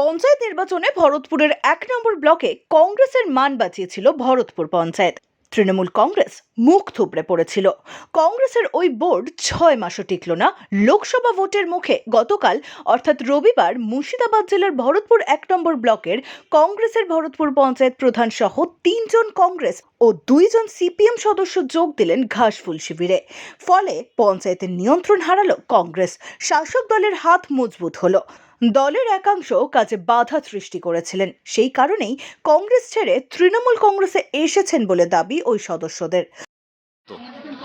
পঞ্চায়েত নির্বাচনে ভরতপুরের এক নম্বর ব্লকে কংগ্রেসের মান বাঁচিয়েছিল ভরতপুর পঞ্চায়েত। তৃণমূল কংগ্রেস মুখ থুবড়ে পড়েছিল। কংগ্রেসের ওই বোর্ড ছয় মাসও টিকল না। লোকসভা ভোটের মুখে গতকাল, অর্থাৎ রবিবার, মুর্শিদাবাদ জেলার ভরতপুর এক নম্বর ব্লকের কংগ্রেসের ভরতপুর পঞ্চায়েত প্রধান সহ তিনজন কংগ্রেস ও দুইজন সিপিএম সদস্য যোগ দিলেন ঘাসফুল শিবিরে। ফলে পঞ্চায়েতের নিয়ন্ত্রণ হারালো কংগ্রেস। শাসক দলের হাত মজবুত হলো। দলের একাংশ কাজে বাধা সৃষ্টি করেছিলেন। সেই কারণেই কংগ্রেস ছেড়ে তৃণমূল কংগ্রেসে এসেছেন বলে দাবি ওই সদস্যদের।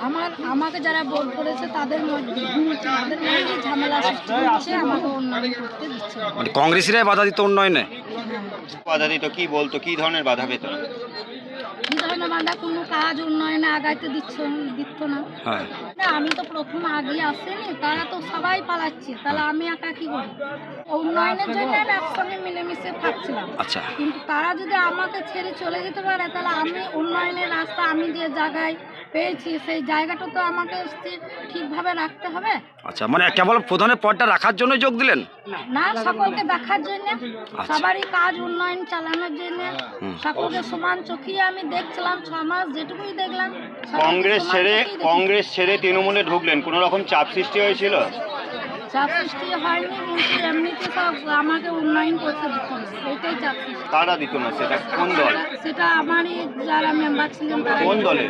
আমার আমাকে যারা ভোট করেছে তাদের মধ্যে তাদের মধ্যে ঝামেলা সৃষ্টি হচ্ছে আমাকে উন্নয়ন করতে দিচ্ছে। না। মানে কংগ্রেসিরাই বাধা দিত উন্নয়নে? বাধা দিত কি বলতো কি ধরনের বাধা পেত? ধরনের বান্ধা কোনো কাজ উন্নয়নে আগাইতে দিচ্ছে দিত না। হ্যাঁ। না আমি তো প্রথম আগে আসেনি তারা তো সবাই পালাচ্ছে তাহলে আমি একা কি করি উন্নয়নের জন্য আমি একসঙ্গে মিলেমিশে থাকছিলাম। আচ্ছা। কিন্তু তারা যদি আমাকে ছেড়ে চলে যেতে পারে তাহলে আমি উন্নয়নের রাস্তা আমি যে জায়গায় পেয়েছি সেই জায়গাটা তো আমাকে স্থির ঠিকভাবে রাখতে হবে। আচ্ছা মানে কেবল প্রধানের পদটা রাখার জন্য যোগ দিলেন? না সকলকে দেখার জন্য সবারই কাজ উন্নয়ন চালানোর জন্য সকলকে সমান চোখিয়ে আমি দেখছিলাম ছ মাস যেটুকুই দেখলাম কংগ্রেস ছেড়ে কংগ্রেস ছেড়ে তৃণমূলে ঢুকলেন কোনো রকম চাপ সৃষ্টি হয়েছিল? চাপ সৃষ্টি হয়নি কিন্তু এমনিতে সব আমাকে উন্নয়ন করতে দিত না এটাই চাপ সৃষ্টি। তারা দিত না সেটা? কোন দল? সেটা আমারই যারা মেম্বার ছিলেন কোন দলের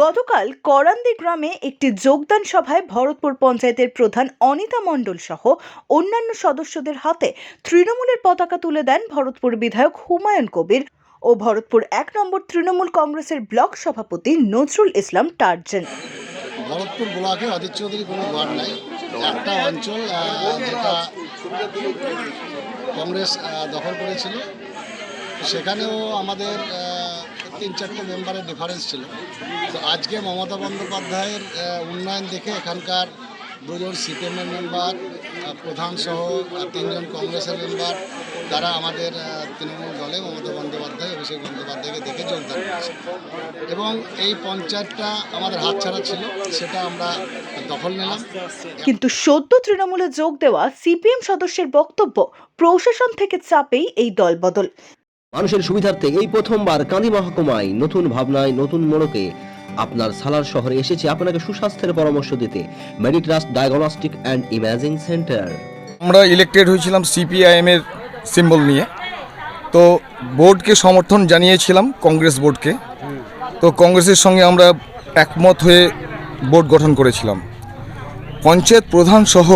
গতকাল করান্দি গ্রামে একটি যোগদান সভায় ভরতপুর পঞ্চায়েতের প্রধান অনিতা মণ্ডল সহ অন্যান্য সদস্যদের হাতে তৃণমূলের পতাকা তুলে দেন ভরতপুর বিধায়ক হুমায়ুন কবির ও ভরতপুর এক নম্বর তৃণমূল কংগ্রেসের ব্লক সভাপতি নজরুল ইসলাম টার্জেন। ভরতপুর ব্লকে অজিত চৌধুরী কোনো ওয়ার্ড নাই। একটা অঞ্চল যেটা কংগ্রেস দখল করেছিল। সেখানেও আমাদের তিন চারটে মেম্বারের ডিফারেন্স ছিল। তো আজকে মমতা বন্দ্যোপাধ্যায়ের উন্নয়ন দেখে এখানকার দুজন সিপিএমের মেম্বার প্রধান সহ তিনজন কংগ্রেসের মেম্বার তারা আমাদের তৃণমূল দলে মমতা বন্দ্যোপাধ্যায় অভিষেক বন্দ্যোপাধ্যায়কে দেখে যোগদান করেছে। এবং এই পঞ্চায়েতটা আমাদের হাতছাড়া ছিল সেটা আমরা দখল নিলাম। কিন্তু সদ্য তৃণমূলে যোগ দেওয়া সিপিএম সদস্যের বক্তব্য প্রশাসন থেকে চাপেই এই দলবদল। মানুষের সুবিধার্থে এই প্রথমবার কান্দি মহকুমায় নতুন ভাবনায় নতুন মোড়কে আপনার সালার শহরে এসেছে আপনাকে সুস্বাস্থ্যের পরামর্শ দিতে। Meditrust diagnostic and imaging centre আমরা ইলেক্টেড হয়েছিলাম সিপিআইএম এর সিম্বল নিয়ে। তো বোর্ডকে সমর্থন জানিয়েছিলাম কংগ্রেস বোর্ডকে। তো কংগ্রেসের সঙ্গে আমরা একমত হয়ে বোর্ড গঠন করেছিলাম। পঞ্চায়েত প্রধান সহ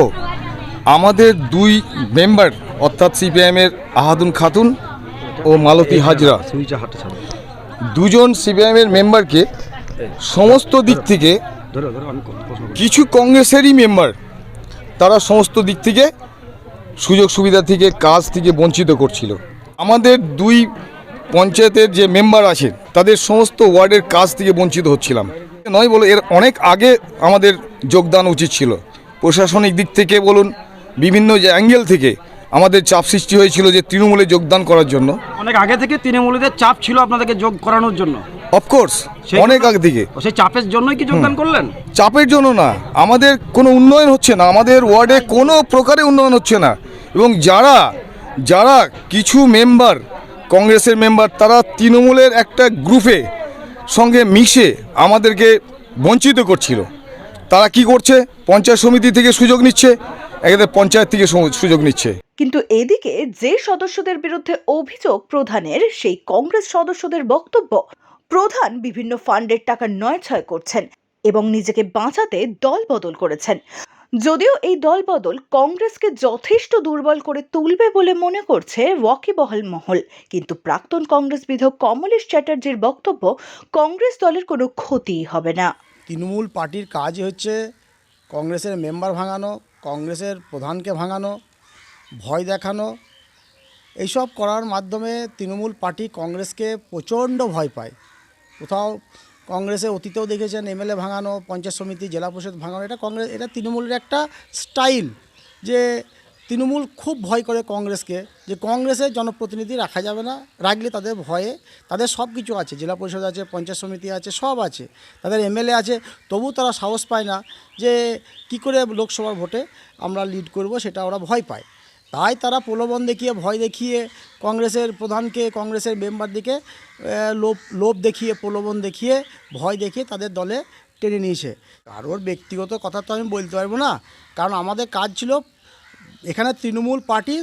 আমাদের দুই মেম্বার অর্থাৎ সিপিআইএমের আহাদুন খাতুন ও মালতী হাজরা দুজন সিপিআইএমের মেম্বারকে সমস্ত দিক থেকে কিছু কংগ্রেসেরই মেম্বার তারা সমস্ত দিক থেকে সুযোগ সুবিধা থেকে, কাজ থেকে বঞ্চিত করছিল। আমাদের দুই পঞ্চায়েতের যে মেম্বার আছে, তাদের সমস্ত ওয়ার্ডের কাজ থেকে বঞ্চিত হচ্ছিলাম। নয় বলে, এর অনেক আগে আমাদের যোগদান উচিত ছিল। প্রশাসনিক দিক থেকে বলুন, বিভিন্ন যে অ্যাঙ্গেল থেকে আমাদের চাপ সৃষ্টি হয়েছিল যে তৃণমূলে যোগদান করার জন্য। অনেক আগে থেকে তৃণমূলীদের চাপ ছিল আপনাদেরকে যোগ করানোর জন্য। অফকোর্স অনেক আগে থেকে। ও সেই চাপের জন্যই কি যোগদান করলেন? চাপের জন্য না আমাদের কোনো উন্নয়ন হচ্ছে না আমাদের ওয়ার্ডে কোনো প্রকারে উন্নয়ন হচ্ছে না। এবং যারা যারা কিছু মেম্বার কংগ্রেসের মেম্বার তারা তৃণমূলের একটা গ্রুপে সঙ্গে মিশে আমাদেরকে বঞ্চিত করছিল। তারা কি করছে? পঞ্চায়েত সমিতি থেকে সুযোগ নিচ্ছে একেবারে পঞ্চায়েত থেকে সুযোগ নিচ্ছে। কিন্তু এদিকে যে সদস্যদের বিরুদ্ধে অভিযোগ প্রধানের সেই কংগ্রেস সদস্যদের বক্তব্য প্রধান বিভিন্ন ফান্ডের টাকা নয় ছয় করছেন এবং নিজেকে বাঁচাতে দল বদল করেছেন। যদিও এই দল বদল কংগ্রেসকে যথেষ্ট দুর্বল করে তুলবে বলে মনে করছে ওয়াকিবহাল মহল, কিন্তু প্রাক্তন কংগ্রেস বিধায়ক কমলেশ চ্যাটার্জির বক্তব্য কংগ্রেস দলের কোনো ক্ষতিই হবে না। তৃণমূল পার্টির কাজ হচ্ছে কংগ্রেসের মেম্বার ভাঙানো, কংগ্রেসের প্রধানকে ভাঙানো, ভয় দেখানো। এইসব করার মাধ্যমে তৃণমূল পার্টি কংগ্রেসকে প্রচণ্ড ভয় পায়। কোথাও কংগ্রেসে অতীতেও দেখেছেন এমএলএ ভাঙানো, পঞ্চায়েত সমিতি, জেলা পরিষদ ভাঙানো, এটা কংগ্রেস, এটা তৃণমূলের একটা স্টাইল যে তৃণমূল খুব ভয় করে কংগ্রেসকে, যে কংগ্রেসের জনপ্রতিনিধি রাখা যাবে না, রাখলে তাদের ভয়ে তাদের সব কিছু আছে, জেলা পরিষদ আছে, পঞ্চায়েত সমিতি আছে, সব আছে, তাদের এমএলএ আছে তবু তারা সাহস পায় না যে কি করে লোকসভার ভোটে আমরা লিড করব সেটা ওরা ভয় পায়। তাই তারা প্রলোভন দেখিয়ে, ভয় দেখিয়ে কংগ্রেসের প্রধানকে, কংগ্রেসের মেম্বারদিকে লোভ লোভ দেখিয়ে, প্রলোভন দেখিয়ে, ভয় দেখিয়ে তাদের দলে টেনে নিয়েছে। কারোর ব্যক্তিগত কথা তো আমি বলতে পারব না। কারণ আমাদের কাজ ছিল, এখানে তৃণমূল পার্টি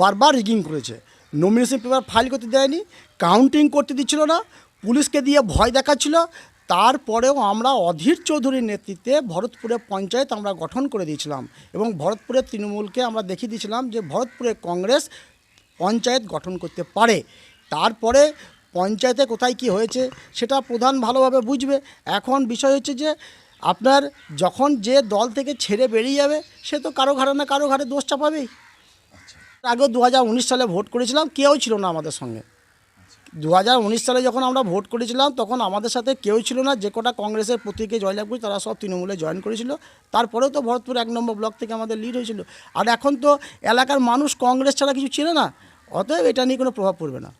বারবার রিগিং করেছে। নমিনেশন পেপার ফাইল করতে দেয়নি কাউন্টিং করতে দিচ্ছিল না, পুলিশকে দিয়ে ভয় দেখাচ্ছিল তারপরেও আমরা অধীর চৌধুরীর নেতৃত্বে ভরতপুরে পঞ্চায়েত আমরা গঠন করে দিয়েছিলাম এবং ভরতপুরের তৃণমূলকে আমরা দেখিয়ে দিয়েছিলাম যে ভরতপুরে কংগ্রেস পঞ্চায়েত গঠন করতে পারে। তারপরে পঞ্চায়েতে কোথায় কি হয়েছে সেটা প্রধান ভালোভাবে বুঝবে। এখন বিষয় হচ্ছে যে আপনার যখন যে দল থেকে ছেড়ে বেরিয়ে যাবে সে তো কারও ঘাড়ে না কারও ঘাড়ে দোষ চাপাবেই। আগেও দু হাজার উনিশ সালে ভোট করেছিলাম কেউ ছিল না আমাদের সঙ্গে। দু হাজার উনিশ সালে যখন আমরা ভোট করেছিলাম, তখন আমাদের সাথে কেউ ছিল না। যে কটা কংগ্রেসের প্রতীকে জয়লাভ করেছে, তারা সব তৃণমূলে জয়েন করেছিল। তারপরেও তো ভরতপুর এক নম্বর ব্লক থেকে আমাদের লিড হয়েছিল। আর এখন তো এলাকার মানুষ কংগ্রেস ছাড়া কিছু ছিল না। অতএব এটা নিয়ে কোনো প্রভাব পড়বে না।